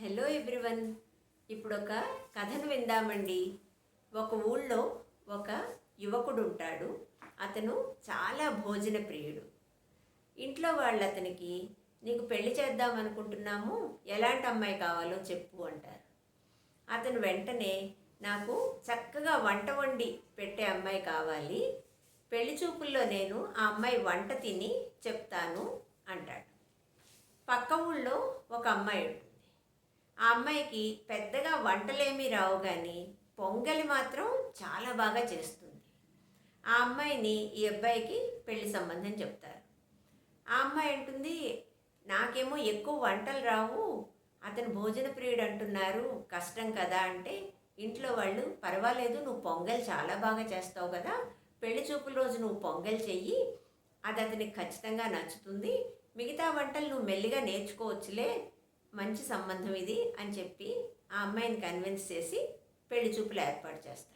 Hello everyone ఇప్పుడు ఒక కథను విందామండి. ఒక ఊళ్ళో ఒక యువకుడు ఉంటాడు. అతను చాలా భోజన ప్రియుడు ఇంట్లో వాళ్ళు అతనికి నీకు పెళ్ళి చేద్దాం అనుకుంటున్నాము. ఎలాంటి అమ్మాయి కావాలో చెప్పు అంటారు. అతను వెంటనే నాకు చక్కగా వంట వండి పెట్టే అమ్మాయి కావాలి. పెళ్ళి చూపుల్లో నేను ఆ అమ్మాయి వంట తిని చెప్తాను అంటాడు. పక్క ఊళ్ళో ఒక అమ్మాయి ఉంటుంది ఆ అమ్మాయికి పెద్దగా వంటలేమీ రావు కానీ పొంగలి మాత్రం చాలా బాగా చేస్తుంది. ఆ అమ్మాయిని ఈ అబ్బాయికి పెళ్ళి సంబంధం చెప్తారు. ఆ అమ్మాయి అంటుంది నాకేమో ఎక్కువ వంటలు రావు అతను భోజన ప్రియుడు అంటున్నారు కష్టం కదా అంటే ఇంట్లో వాళ్ళు పర్వాలేదు నువ్వు పొంగల్ చాలా బాగా చేస్తావు కదా పెళ్ళి చూపుల రోజు నువ్వు పొంగల్ చెయ్యి అది అతనికి ఖచ్చితంగా నచ్చుతుంది మిగతా వంటలు నువ్వు మెల్లిగా నేర్చుకోవచ్చులే మంచి సంబంధం ఇది అని చెప్పి ఆ అమ్మాయిని కన్విన్స్ చేసి పెళ్ళి చూపులు ఏర్పాటు చేస్తారు.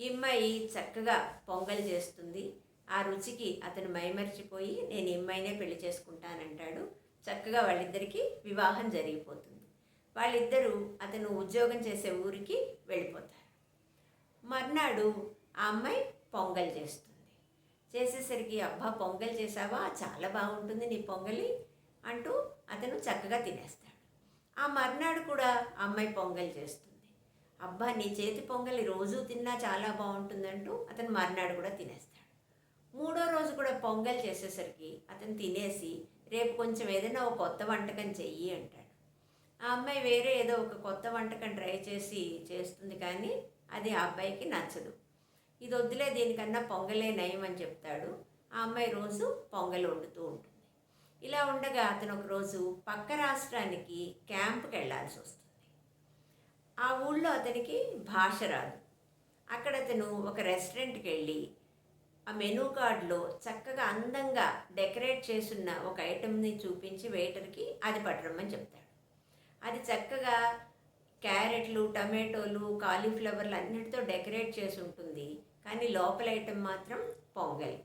ఈ అమ్మాయి చక్కగా పొంగల్ చేస్తుంది. ఆ రుచికి అతను మైమరిచిపోయి నేను ఈ అమ్మాయినే పెళ్ళి చేసుకుంటానంటాడు. చక్కగా వాళ్ళిద్దరికీ వివాహం జరిగిపోతుంది. వాళ్ళిద్దరూ అతను ఉద్యోగం చేసే ఊరికి వెళ్ళిపోతారు. మర్నాడు ఆ అమ్మాయి పొంగల్ చేస్తుంది. చేసేసరికి అబ్బా పొంగల్ చేసావా? చాలా బాగుంటుంది నీ పొంగలి అంటూ అతను చక్కగా తినేస్తాడు. ఆ మర్నాడు కూడా ఆ అమ్మాయి పొంగల్ చేస్తుంది. అబ్బా నీ చేతి పొంగలి రోజు తిన్నా చాలా బాగుంటుందంటూ అతను మర్నాడు కూడా తినేస్తాడు. మూడో రోజు కూడా పొంగల్ చేసేసరికి అతను తినేసి రేపు కొంచెం ఏదైనా ఒక కొత్త వంటకం చెయ్యి అంటాడు. ఆ అమ్మాయి వేరే ఏదో ఒక కొత్త వంటకం ట్రై చేసి చేస్తుంది కానీ అది ఆ అబ్బాయికి నచ్చదు. ఇది వద్దులే దీనికన్నా పొంగలే నయం అని చెప్తాడు. ఆ అమ్మాయి రోజు పొంగల్ వండుతూ ఉంటుంది. ఇలా ఉండగా అతను ఒకరోజు పక్క రాష్ట్రానికి క్యాంప్కి వెళ్ళాల్సి వస్తుంది. ఆ ఊళ్ళో అతనికి భాష రాదు. అక్కడ అతను ఒక రెస్టారెంట్కి వెళ్ళి ఆ మెనూ కార్డులో చక్కగా అందంగా డెకరేట్ చేసున్న ఒక ఐటెంని చూపించి వెయిటర్కి అది పట్టరమ్మని చెప్తాడు. అది చక్కగా క్యారెట్లు టమాటోలు కాలీఫ్లవర్లు అన్నిటితో డెకరేట్ చేసి ఉంటుంది. కానీ లోపల ఐటెం మాత్రం పొంగల్.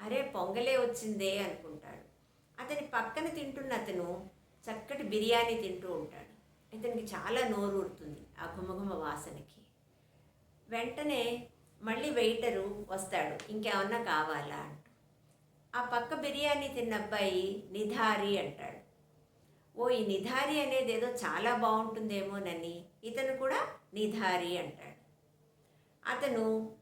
అరే పొంగలే వచ్చిందే అనుకుంటాడు. అతని పక్కన తింటున్న అతను చక్కటి బిర్యానీ తింటూ ఉంటాడు. ఇతనికి చాలా నోరు ఊరుతుంది ఆ గుమగుమ వాసనకి. వెంటనే మళ్ళీ వెయిటరు వస్తాడు ఇంకేమన్నా కావాలా? అంటూ. ఆ పక్క బిర్యానీ తిన్న అబ్బాయి నిధారి అంటాడు. ఓ ఈ నిధారి అనేది ఏదో చాలా బాగుంటుందేమోనని ఇతను కూడా నిధారి అంటాడు. అతను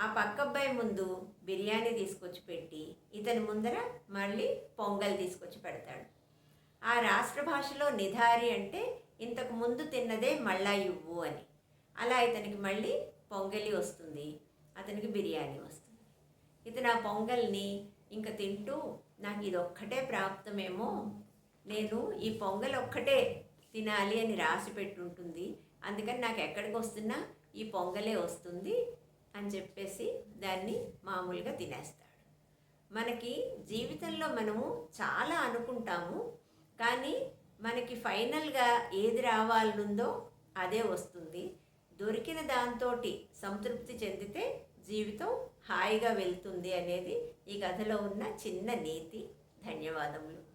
ఆ పక్క అబ్బాయి ముందు బిర్యానీ తీసుకొచ్చి పెట్టి ఇతని ముందర మళ్ళీ పొంగల్ తీసుకొచ్చి పెడతాడు. ఆ రాష్ట్ర భాషలో నిధారి అంటే ఇంతకు ముందు తిన్నదే మళ్ళా ఇవ్వు అని. అలా ఇతనికి మళ్ళీ పొంగలి వస్తుంది అతనికి బిర్యానీ వస్తుంది. ఇతను ఆ పొంగల్ని ఇంకా తింటూ నాకు ఇది ఒక్కటే ప్రాప్తమేమో నేను ఈ పొంగల్ ఒక్కటే తినాలి అని రాసి పెట్టుంటుంది. అందుకని నాకు ఎక్కడికి వస్తున్నా ఈ పొంగలే వస్తుంది అని చెప్పేసి దాన్ని మామూలుగా తినేస్తాడు. మనకి జీవితంలో మనము చాలా అనుకుంటాము కానీ మనకి ఫైనల్గా ఏది రావాలనుందో అదే వస్తుంది. దొరికిన దాంతో సంతృప్తి చెందితే జీవితం హాయిగా వెళ్తుంది అనేది ఈ కథలో ఉన్న చిన్న నీతి. ధన్యవాదములు.